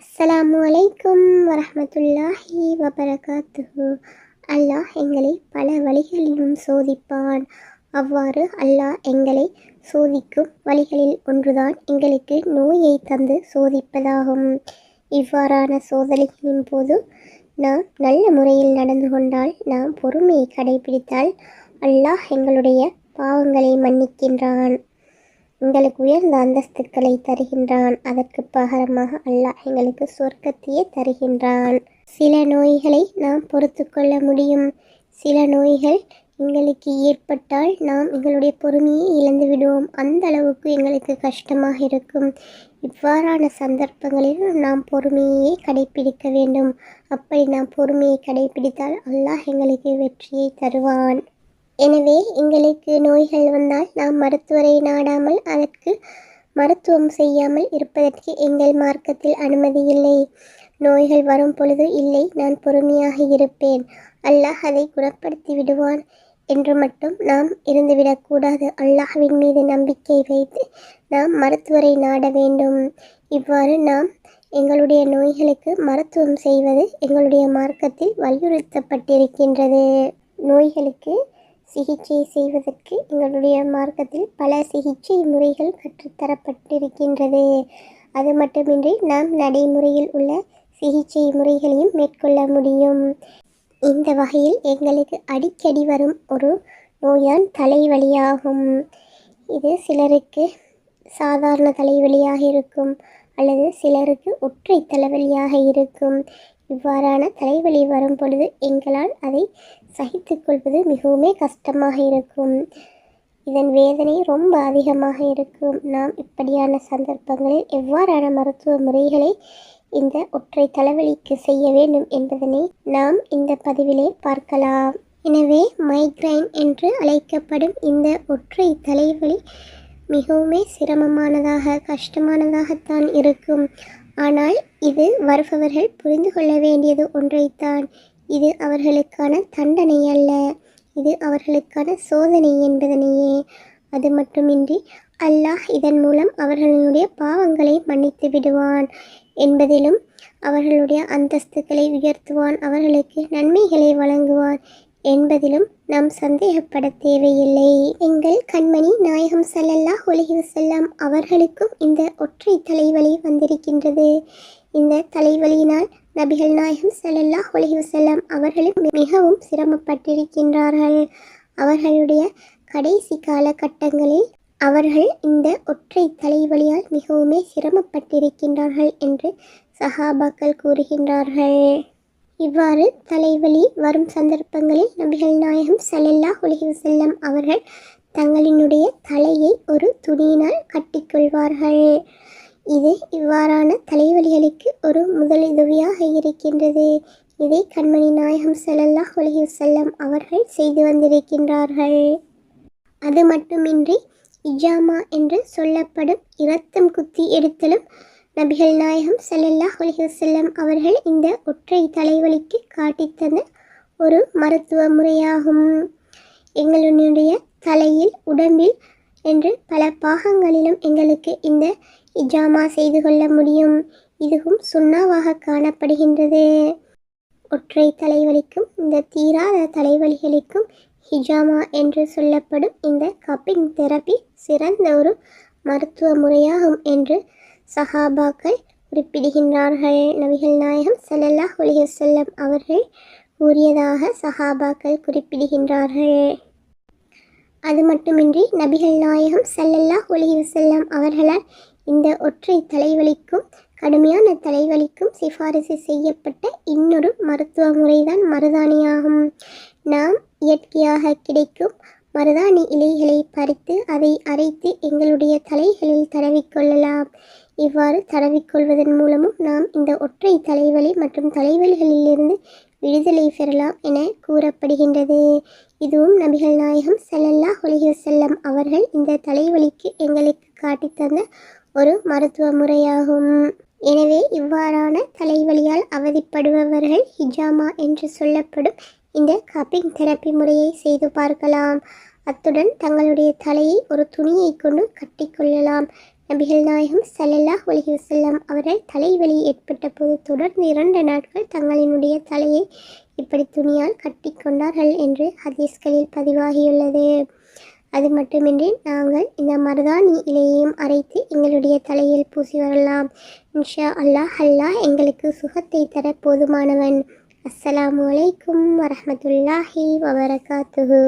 அஸ்ஸலாமு அலைக்கும் வரமத்துல்லாஹி வபரகாத்து அல்லாஹ் எங்களை பல வழிகளிலும் சோதிப்பான். அவ்வாறு அல்லாஹ் எங்களை சோதிக்கும் வழிகளில் ஒன்றுதான் எங்களுக்கு நோயை தந்து சோதிப்பதாகும். இவ்வாறான சோதனைகளின் போது நாம் நல்ல முறையில் நடந்து கொண்டால் நாம் பொறுமையை கடைபிடித்தால் அல்லாஹ் எங்களுடைய பாவங்களை மன்னிக்கின்றான். எங்களுக்கு உயர்ந்த அந்தஸ்துக்களை தருகின்றான். அதற்கு பகரமாக அல்லாஹ் எங்களுக்கு சொர்க்கத்தையே தருகின்றான். சில நோய்களை நாம் பொறுத்து கொள்ள முடியும். சில நோய்கள் எங்களுக்கு ஏற்பட்டால் நாம் எங்களுடைய பொறுமையை இழந்து விடுவோம். அந்த அளவுக்கு எங்களுக்கு கஷ்டமாக இருக்கும். இவ்வாறான சந்தர்ப்பங்களில் நாம் பொறுமையை கடைபிடிக்க வேண்டும். அப்படி நாம் பொறுமையை கடைபிடித்தால் அல்லாஹ் எங்களுக்கு வெற்றியை தருவான். எனவே எங்களுக்கு நோய்கள் வந்தால் நாம் மருத்துவரை நாடாமல் அதற்கு மருத்துவம் செய்யாமல் இருப்பதற்கு எங்கள் மார்க்கத்தில் அனுமதி இல்லை. நோய்கள் வரும் பொழுது இல்லை நான் பொறுமையாக இருப்பேன். அல்லாஹ் அதை குணப்படுத்தி விடுவான் என்று மட்டும் நாம் இருந்துவிடக்கூடாது அல்லாஹ்வின் மீது நம்பிக்கை வைத்து நாம் மருத்துவரை நாட வேண்டும். இவ்வாறு நாம் எங்களுடைய நோய்களுக்கு மருத்துவம் செய்வது எங்களுடைய மார்க்கத்தில் வலியுறுத்தப்பட்டிருக்கின்றது. நோய்களுக்கு சிகிச்சை செய்வதற்கு எங்களுடைய மார்க்கத்தில் பல சிகிச்சை முறைகள் கற்றுத்தரப்பட்டிருக்கின்றது. அது மட்டுமின்றி நாம் நடைமுறையில் உள்ள சிகிச்சை முறைகளையும் மேற்கொள்ள முடியும். இந்த வகையில் எங்களுக்கு அடிக்கடி வரும் ஒரு நோயான் தலைவலியாகும். இது சிலருக்கு சாதாரண தலைவலியாக இருக்கும் அல்லது சிலருக்கு ஒற்றை தலைவலியாக இருக்கும். இவ்வாறான தலைவலி வரும் பொழுது எங்களால் அதை சகித்து கொள்வது மிகவும் கஷ்டமாக இருக்கும். இதன் வேதனை ரொம்ப அதிகமாக இருக்கும். நாம் இப்படியான சந்தர்ப்பங்களில் எவ்வாறான மருத்துவ முறைகளை இந்த ஒற்றை தலைவலிக்கு செய்ய வேண்டும் என்பதனை நாம் இந்த பதிவிலே பார்க்கலாம். எனவே மைக்ரைன் என்று அழைக்கப்படும் இந்த ஒற்றை தலைவலி மிகவும் சிரமமானதாக கஷ்டமானதாகத்தான் இருக்கும். ஆனால் இது வருபவர்கள் புரிந்து கொள்ள வேண்டியது ஒன்றைத்தான். இது அவர்களுக்கான தண்டனை அல்ல. இது அவர்களுக்கான சோதனை என்பதனையே. அது மட்டுமின்றி அல்லாஹ் இதன் மூலம் அவர்களுடைய பாவங்களை மன்னித்து விடுவான் என்பதிலும் அவர்களுடைய அந்தஸ்துக்களை உயர்த்துவான். அவர்களுக்கு நன்மைகளை வழங்குவான் என்பதிலும் நாம் சந்தேகப்பட தேவையில்லை. எங்கள் கண்மணி நாயகம் சல்லல்லா அலைஹி வசல்லாம் அவர்களுக்கும் இந்த ஒற்றை தலைவலி வந்திருக்கின்றது. இந்த தலைவலியினால் நபிகள் நாயகம் ஸல்லல்லாஹு அலைஹி செல்லம் அவர்களும் மிகவும் சிரமப்பட்டிருக்கின்றார்கள். அவர்களுடைய கடைசி காலகட்டங்களில் அவர்கள் இந்த ஒற்றை தலைவலியால் மிகவுமே சிரமப்பட்டிருக்கின்றார்கள் என்று சஹாபாக்கள் கூறுகின்றார்கள். இவ்வாறு தலைவலி வரும் சந்தர்ப்பங்களில் நபிகள் நாயகம் ஸல்லல்லாஹு அலைஹி செல்லம் அவர்கள் தங்களினுடைய தலையை ஒரு துணியினால் கட்டிக்கொள்வார்கள். இது இவ்வாறான தலைவலிகளுக்கு ஒரு முதலுதவியாக இருக்கின்றது. இதை கண்மணி நாயகம் ஸல்லல்லாஹு அலைஹி செல்லம் அவர்கள் செய்து வந்திருக்கின்றார்கள். அது மட்டுமின்றி இஜாமா என்று சொல்லப்படும் இரத்தம் குத்தி எடுத்தலும் நபிகள் நாயகம் ஸல்லல்லாஹு அலைஹி அவர்கள் இந்த ஒற்றை தலைவலிக்கு காட்டித்தந்த ஒரு மருத்துவ முறையாகும். எங்களுடைய தலையில் உடம்பில் என்று பல பாகங்களிலும் எங்களுக்கு இந்த இஜாமா செய்து கொள்ள முடியும். இதுவும் சுண்ணாவாக காணப்படுகின்றது. ஒற்றை தலைவலிக்கும் இந்த தீராத தலைவலிகளுக்கும் ஹிஜாமா என்று சொல்லப்படும் இந்த கப்பிங் தெரப்பி சிறந்த ஒரு மருத்துவ முறையாகும் என்று சஹாபாக்கள் குறிப்பிடுகின்றார்கள். நபிகள் நாயகம் செல்லல்லா அலைஹி அவர்கள் கூறியதாக சஹாபாக்கள் குறிப்பிடுகின்றார்கள். அது மட்டுமின்றி நபிகள் நாயகம் செல்லல்லா அலைஹி அவர்களால் இந்த ஒற்றை தலைவலிக்கும் கடுமையான தலைவலிக்கும் சிபாரிசு செய்யப்பட்ட இன்னொரு மருத்துவ முறைதான் மருதாணியாகும். நாம் இயற்கையாக கிடைக்கும் மருதாணி இலைகளை பறித்து அதை அரைத்து எங்களுடைய தலைகளில் தடவிக்கொள்ளலாம். இவ்வாறு தடவிக்கொள்வதன் மூலமும் நாம் இந்த ஒற்றை தலைவலி மற்றும் தலைவலிகளிலிருந்து விடுதலை பெறலாம் என கூறப்படுகின்றது. இதுவும் நபிகள் நாயகம் ஸல்லல்லாஹு அலைஹி அவர்கள் இந்த தலைவலிக்கு எங்களுக்கு காட்டித்தந்த ஒரு மருத்துவ முறையாகும் எனவே இவ்வாறான தலைவலியால் அவதிப்படுபவர்கள் ஹிஜாமா என்று சொல்லப்படும் இந்த கப்பிங் தெரப்பி முறையை செய்து பார்க்கலாம். அத்துடன் தங்களுடைய தலையை ஒரு துணியை கொண்டு கட்டிக்கொள்ளலாம் நபிகள் நாயகம் சல்லல்லாஹ் அலைஹி அவர்கள் தலைவலி ஏற்பட்ட போது தொடர்ந்து இரண்டு நாட்கள் தங்களினுடைய தலையை இப்படி துணியால் கட்டிக்கொண்டார்கள் என்று ஹதீஸ்களில் பதிவாகியுள்ளது. அது மட்டுமின்றி நாங்கள் இந்த மருதாணி இலையையும் அரைத்து எங்களுடைய தலையில் பூசி வரலாம். இன்ஷா அல்லாஹ் அல்லாஹ் எங்களுக்கு சுகத்தை தர போதுமானவன். அஸ்ஸலாமு அலைக்கும் வரமத்துல்லாஹி வபரகாத்துஹு.